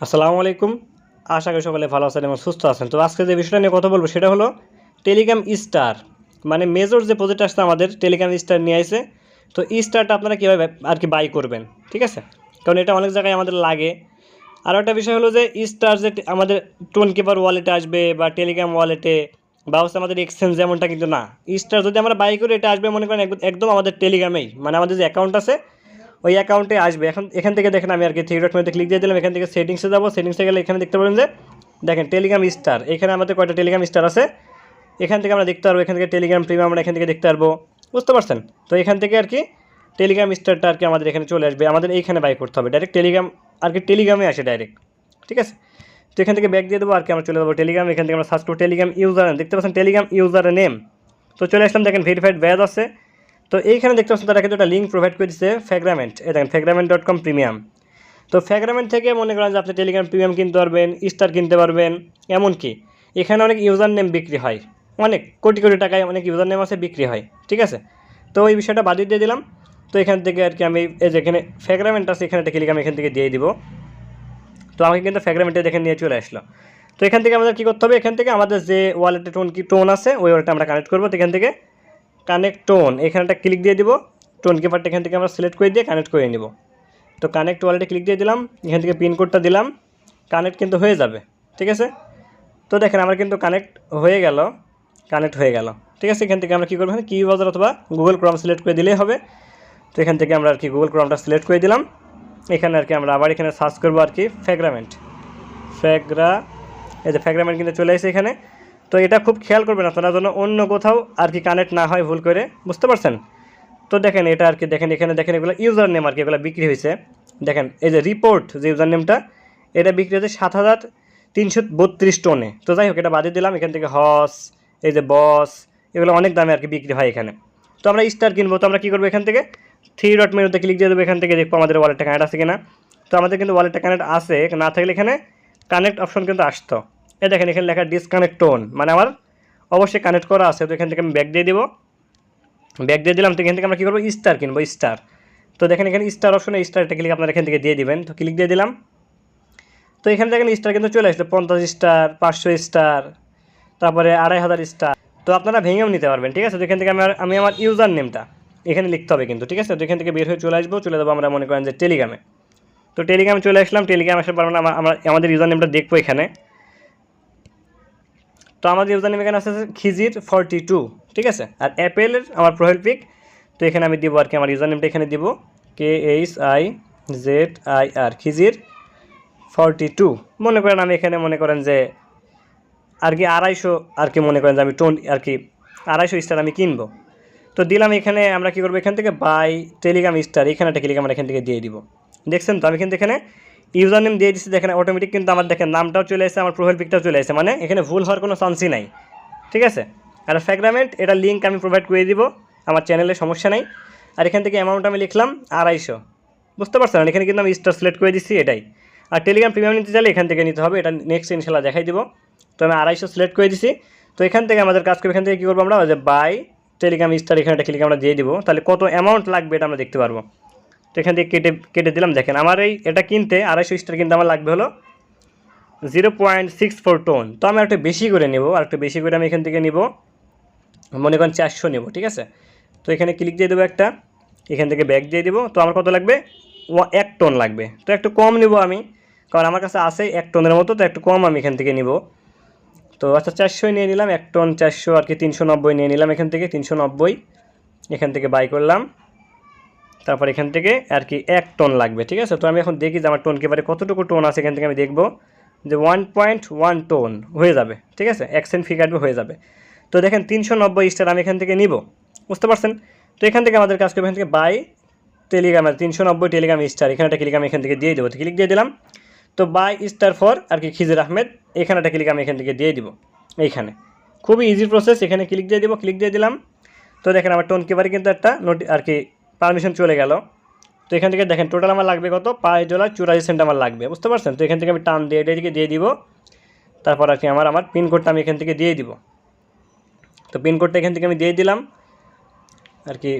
আসসালামু আলাইকুম। আশা করি সকলে ভালো আছেন এবং সুস্থ আছেন। তো আজকে যে বিষয়টা নিয়ে কথা বলব সেটা হলো টেলিগ্রাম স্টার। মানে মেজর যে প্রজেক্ট আসছে আমাদের, টেলিগ্রাম স্টার নিয়ে আসে তো স্টারটা আপনারা কীভাবে আর কি বাই করবেন, ঠিক আছে? কারণ এটা অনেক জায়গায় আমাদের লাগে। আরও একটা বিষয় হলো যে স্টার যে আমাদের টোন কিপার ওয়ালেটে আসবে বা টেলিগ্রাম ওয়ালেটে বা হচ্ছে আমাদের এক্সচেঞ্জ যেমনটা কিন্তু না। স্টার যদি আমরা বাই করি এটা আসবে, মনে করেন একদম আমাদের টেলিগ্রামেই। মানে আমাদের যে অ্যাকাউন্ট আছে ওই অ্যাকাউন্টে আসবে। এখন এখান থেকে দেখেন আমি আর কি থ্রি ডট ক্লিক দিয়ে দিলাম, এখান থেকে সেটিংসে যাব সেটিংসে গেলে এখানে দেখতে পাবেন যে, দেখেন টেলিগ্রাম স্টার এখানে আমাদের কয়টা টেলিগ্রাম স্টার আছে? এখান থেকে আমরা দেখতে পারব, এখান থেকে টেলিগ্রাম প্রিমিয়াম আমরা এখান থেকে দেখতে পারব। বুঝতে পারছেন? তো এখান থেকে আর কি টেলিগ্রাম স্টারটা আর কি আমাদের এখানে চলে আসবে। আমাদের এইখানে বাই করতে হবে। ডাইরেক্ট টেলিগ্রাম আর কি টেলিগ্রামে আসে ডাইরেক্ট ঠিক আছে? তো এখান থেকে ব্যাক দিয়ে দেবো আর কি আমরা চলে যাব টেলিগ্রাম এখান থেকে আমরা সার্চ করব টেলিগ্রাম ইউজার দেখতে পাচ্ছেন টেলিগ্রাম ইউজার নেম তো চলে আসলাম, দেখেন ভেরিফাইড ব্যাজ আছে। তো এইখানে দেখতে পাচ্ছেন, তারা কিন্তু একটা লিঙ্ক প্রোভাইড করে দিচ্ছে ফ্যাগ্রামেন্ট এই দেখেন ফ্যাগ্রামেন্ট ডট কম প্রিমিয়াম তো ফ্যাগ্রামেন্ট থেকে মনে করেন যে আপনি টেলিগ্রাম প্রিমিয়াম কিনতে পারবেন স্টার কিনতে পারবেন, এমনকি এখানে অনেক ইউজার নেম বিক্রি হয়। অনেক কোটি কোটি টাকায় অনেক ইউজার নেম আছে, বিক্রি হয়, ঠিক আছে? তো ওই বিষয়টা বাদ দিয়ে দিলাম। তো এখান থেকে আর কি আমি, এই যে এখানে ফ্যাগ্রামেন্ট আছে, এখানে একটা ক্লিক আমি এখান থেকে দিয়ে দিব। তো আমাকে কিন্তু ফ্যাগ্রামেন্টে দেখে নিয়ে চলে আসলো। তো এখান থেকে আমাদের কী করতে হবে? এখান থেকে আমাদের যে ওয়ালেটে টোন কি টোন আছে, ওই ওয়ালেটে আমরা কানেক্ট করব। তো এখান থেকে কানেক্ট টোন এখানে একটা ক্লিক দিয়ে দিব টোন কিপারটা এখান থেকে আমরা সিলেক্ট করে দিয়ে কানেক্ট করে নিব। তো কানেক্ট ওয়ালেটে ক্লিক দিয়ে দিলাম, এখান থেকে পিন কোডটা দিলাম কানেক্ট কিন্তু হয়ে যাবে, ঠিক আছে? তো দেখেন আমার কিন্তু কানেক্ট হয়ে গেল কানেক্ট হয়ে গেল, ঠিক আছে? এখান থেকে আমরা কী করব কি বাজার অথবা গুগল ক্রম সিলেক্ট করে দিলেই হবে। তো এখান থেকে আমরা আর কি গুগল ক্রমটা সিলেক্ট করে দিলাম। এখানে আর কি আমরা আবার এখানে সার্চ করব আর কি ফ্যাগ্রামেন্ট ফ্যাগ্রা এই যে ফ্যাগ্রামেন্ট কিন্তু চলে এসেছে এখানে। তো এটা খুব খেয়াল করবেন আপনারা যেন অন্য কোথাও আর কি কানেক্ট না হয় ভুল করে, বুঝতে পারছেন? তো দেখেন এটা আর কি, দেখেন এখানে, দেখেন এগুলো ইউজার নেম আর কি এগুলো বিক্রি হয়েছে। দেখেন, এই যে রিপোর্ট যে ইউজার নেমটা এটা বিক্রি হয়েছে সাত হাজার তিনশো বত্রিশ টনে। তো যাই হোক, এটা বাদে দিলাম, এখান থেকে হস, এই যে বস এগুলো অনেক দামে আর কি বিক্রি হয় এখানে। তো আমরা স্টার কিনবো, তো আমরা কী করব এখান থেকে? থ্রি ডট মেনুতে ক্লিক দিয়ে দেবো, এখান থেকে দেখব আমাদের ওয়ালেটটা কানেক্ট আছে কিনা। তো আমাদের কিন্তু ওয়ালেটটা কানেক্ট আছে, না থাকলে এখানে কানেক্ট অপশন কিন্তু আসতো। এই দেখেন, এখানে লেখা ডিসকানেক্ট টোন মানে আমার অবশ্যই কানেক্ট করা আছে, তো এখান থেকে আমি ব্যাক দিয়ে দেবো। ব্যাক দিয়ে দিলাম, তো এখান থেকে আমরা কী করব? স্টার কিনবো স্টার তো দেখেন, এখানে স্টার অপশনে স্টারটা ক্লিক আপনারা এখান থেকে দিয়ে দিবেন। তো ক্লিক দিয়ে দিলাম। তো এখানে দেখেন স্টার কিন্তু চলে আসলো, পঞ্চাশ স্টার পাঁচশো স্টার তারপরে আড়াই হাজার স্টার তো আপনারা ভেঙেও নিতে পারবেন, ঠিক আছে? তো এখান থেকে আমার আমি আমার ইউজার নেমটা এখানে লিখতে হবে কিন্তু, ঠিক আছে? তো এখান থেকে বের হয়ে চলে আসব, চলে যাব আমরা মনে করেন যে টেলিগ্রামে তো টেলিগ্রামে চলে আসলাম টেলিগ্রাম আসার পর আমরা আমাদের ইউজার নেমটা দেখব এখানে। তো আমাদের ইউজার এখানে আছে খিজির ফর্টি টু ঠিক আছে? আর অ্যাপেলের আমার প্রোফাইল পিক তো এখানে আমি দিব আর কি, আমার ইউজার নেমটা এখানে দিব K H I Z I R Khijir forty two মনে করেন আমি এখানে মনে করেন যে আর কি আড়াইশো আর কি মনে করেন যে আমি টোন আর কি আড়াইশো স্টার আমি কিনবো। তো দিলাম এখানে, আমরা কী করব এখান থেকে? বাই টেলিগ্রাম স্টার এখানে একটা ক্লিক আমরা এখান থেকে দিয়ে দিব। দেখছেন তো? আমি কিন্তু এখানে ইউজার নেম দিয়ে দিচ্ছি দেখেন অটোমেটিক কিন্তু আমার দেখেন নামটাও চলে এসেছে আমার প্রোফাইল পিকটাও চলে এসেছে মানে এখানে ভুল হওয়ার কোনো চান্সই নাই। ঠিক আছে? আর ফ্যাগ্রামেন্ট এটা লিঙ্ক আমি প্রোভাইড করে দিব, আমার চ্যানেলে সমস্যা নাই। আর এখান থেকে অ্যামাউন্ট আমি লিখলাম আড়াইশো। বুঝতে পারছেন? এখানে কিন্তু আমি স্টার সিলেক্ট করে দিচ্ছি এটাই। আর টেলিগ্রাম প্রিমিয়াম নিতে চাইলে এখান থেকে নিতে হবে, এটা নেক্সট ইনশাল্লাহ দেখাই দিব। তো আমি আড়াইশো সিলেক্ট করে দিছি। তো এখান থেকে আমাদের কাজ করবে, এখান থেকে কী করব আমরা? যে বাই টেলিগ্রাম স্টার এখানে একটা ক্লিক আমরা দিয়ে দিব। তাহলে কত অ্যামাউন্ট লাগবে এটা আমরা দেখতে পারব। তো এখান থেকে কেটে কেটে দিলাম। দেখেন, আমার এই, এটা কিনতে আড়াইশো স্টার কিনতে আমার লাগবে হলো zero point six four ton. তো আমি একটু বেশি করে নেব আর একটু বেশি করে আমি এখান থেকে নিব। মনে করেন চারশো নেব, ঠিক আছে? তো এখানে ক্লিক দিয়ে দেবো একটা, এখান থেকে ব্যাগ দিয়ে দেবো। তো আমার কত লাগবে? ও এক টন লাগবে। তো একটু কম নিব আমি, কারণ আমার কাছে আছে এক টনের মতো, তো একটু কম আমি এখান থেকে নিব। তো আচ্ছা চারশোই নিয়ে নিলাম, এক টন চারশো আর কি তিনশো নব্বই নিয়ে নিলাম এখান থেকে, তিনশো নব্বই এখান থেকে বাই করলাম। তারপর এখান থেকে আর কি এক টন লাগবে, ঠিক আছে? তো আমি এখন দেখি যে আমার টোন কেবারে কতটুকু টোন আছে এখান থেকে আমি দেখব যে ওয়ান পয়েন্ট ওয়ান টোন হয়ে যাবে, ঠিক আছে? অ্যাকসেন্ট ফি কাটবে হয়ে যাবে। তো দেখেন তিনশো নব্বই স্টার আমি এখান থেকে নিব, বুঝতে পারছেন? তো এখান থেকে আমাদের কাজ করবে এখান থেকে বাই টেলিগ্রাম তিনশো নব্বই টেলিগ্রাম স্টার এখানে একটা ক্লিক আমি এখান থেকে দিয়ে দেবো ক্লিক দিয়ে দিলাম। তো বাই স্টার ফর আর কি খিজির আহমেদ, এখানে একটা ক্লিক আমি এখান থেকে দিয়ে দিব, এইখানে। খুবই ইজি প্রসেস এখানে ক্লিক দিয়ে দিব ক্লিক দিয়ে দিলাম। তো দেখেন আমার টোন কেবারে কিন্তু একটা নোটি আর কি পারমিশন চলে গেল। তো এখান থেকে দেখেন টোটাল আমার লাগবে কত? পাঁচ ডলার চুরাশি সেন্ট আমার লাগবে, বুঝতে পারছেন? তো এখান থেকে আমি টান দিয়ে এদিকে দিয়ে দিব। তারপর আর কি আমার আমার পিনকোডটা আমি এখান থেকে দিয়ে দিব। তো পিনকোডটা এখান থেকে আমি দিয়ে দিলাম। আর কি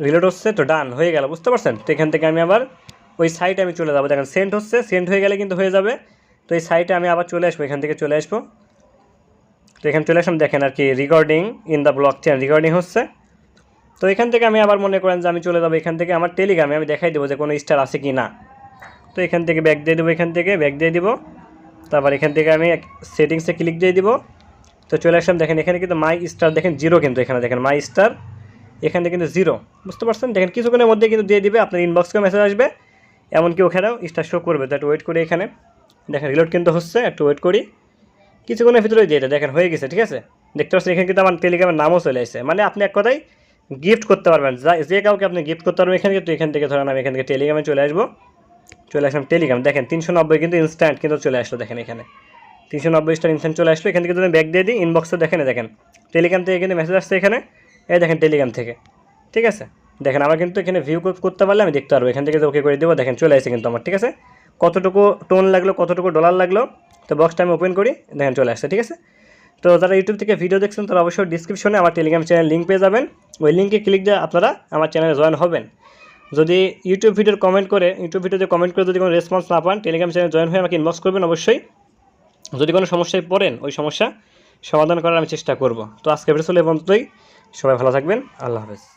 রিলোড হচ্ছে, তো ডান হয়ে গেল, বুঝতে পারছেন? তো এখান থেকে আমি আবার ওই সাইটে আমি চলে যাব। দেখেন সেন্ট হচ্ছে সেন্ট হয়ে গেলে কিন্তু হয়ে যাবে। তো এই সাইটে আমি আবার চলে আসব, এখান থেকে চলে আসব। তো এখানে চলে আসলাম, দেখেন আর কি recording in the blockchain recording হচ্ছে। তো এখান থেকে আমি আবার মনে করেন যে আমি চলে যাব এখান থেকে আমার টেলিগ্রামে আমি দেখাই দেবো যে কোনো স্টার আছে কি না তো এখান থেকে ব্যাক দিয়ে দেবো এখান থেকে ব্যাক দিয়ে দিব। তারপর এখান থেকে আমি সেটিংসে ক্লিক দিয়ে দিব। তো চলে আসলাম, দেখেন এখানে কিন্তু মাই স্টার দেখেন জিরো কিন্তু এখানে, দেখেন মাই স্টার এখানে কিন্তু জিরো বুঝতে পারছেন? দেখেন কিছুক্ষণের মধ্যে কিন্তু দিয়ে দিবে, আপনার ইনবক্সকে মেসেজ আসবে। এমনকি ওখানেও স্টার শো করবে। তো একটু ওয়েট করি এখানে। দেখেন রিলোড কিন্তু হচ্ছে, একটু ওয়েট করি। কিছুক্ষণের ভিতরে দিয়ে দেয়। দেখেন হয়ে গেছে, ঠিক আছে? দেখতে পাচ্ছেন, এখানে কিন্তু আমার টেলিগ্রামের নামও চলে আসছে। মানে আপনি এক কথায় গিফট করতে পারবেন। যা- যে কাউকে আপনি গিফট করতে পারবেন এখানে কিন্তু এখান থেকে ধরেন আমি এখান থেকে টেলিগ্রামে চলে আসব। চলে আসলাম টেলিগ্রাম দেখেন, তিনশো নব্বই কিন্তু ইনস্ট্যান্ট কিন্তু চলে আসলো, দেখেন এখানে। তিনশো নব্বই স্টার ইনস্ট্যান্ট চলে আসলো। এখান থেকে যদি ব্যাক দিয়ে দিই ইনবক্সে দেখেন দেখেন। টেলিগ্রাম থেকে কিন্তু মেসেজ আসছে এখানে। এই দেখেন টেলিগ্রাম থেকে। ঠিক আছে? দেখেন, আমার কিন্তু এখানে ভিউ করতে পারলে আমি দেখতে পারব। এখান থেকে ওকে করে দেবো, দেখেন চলে আসছে কিন্তু আমার। ঠিক আছে? কতটুকু টোন লাগল, কতটুকু ডলার লাগল, তো বক্সটা আমি ওপেন করি, দেখেন চলে আসছে। ঠিক আছে? তো যারা ইউটিউব থেকে ভিডিও দেখছেন, তারা অবশ্যই ডিসক্রিপশনে আমার টেলিগ্রাম চ্যানেল লিঙ্ক পেয়ে যাবেন। ওই লিঙ্কে ক্লিক দিয়ে আপনারা আমার চ্যানেলে জয়েন হবেন। যদি ইউটিউব ভিডিওর কমেন্ট করে ইউটিউব ভিডিওতে কমেন্ট করে যদি কোনো রেসপন্স না পান টেলিগ্রাম চ্যানেল জয়েন হয়ে আমাকে ইনবক্স করবেন অবশ্যই। যদি কোনো সমস্যায় পড়েন, ওই সমস্যা সমাধান করার আমি চেষ্টা করব। তো আজকে ভিডিও চলে বন্ধুই সবাই ভালো থাকবেন। আল্লাহ হাফেজ।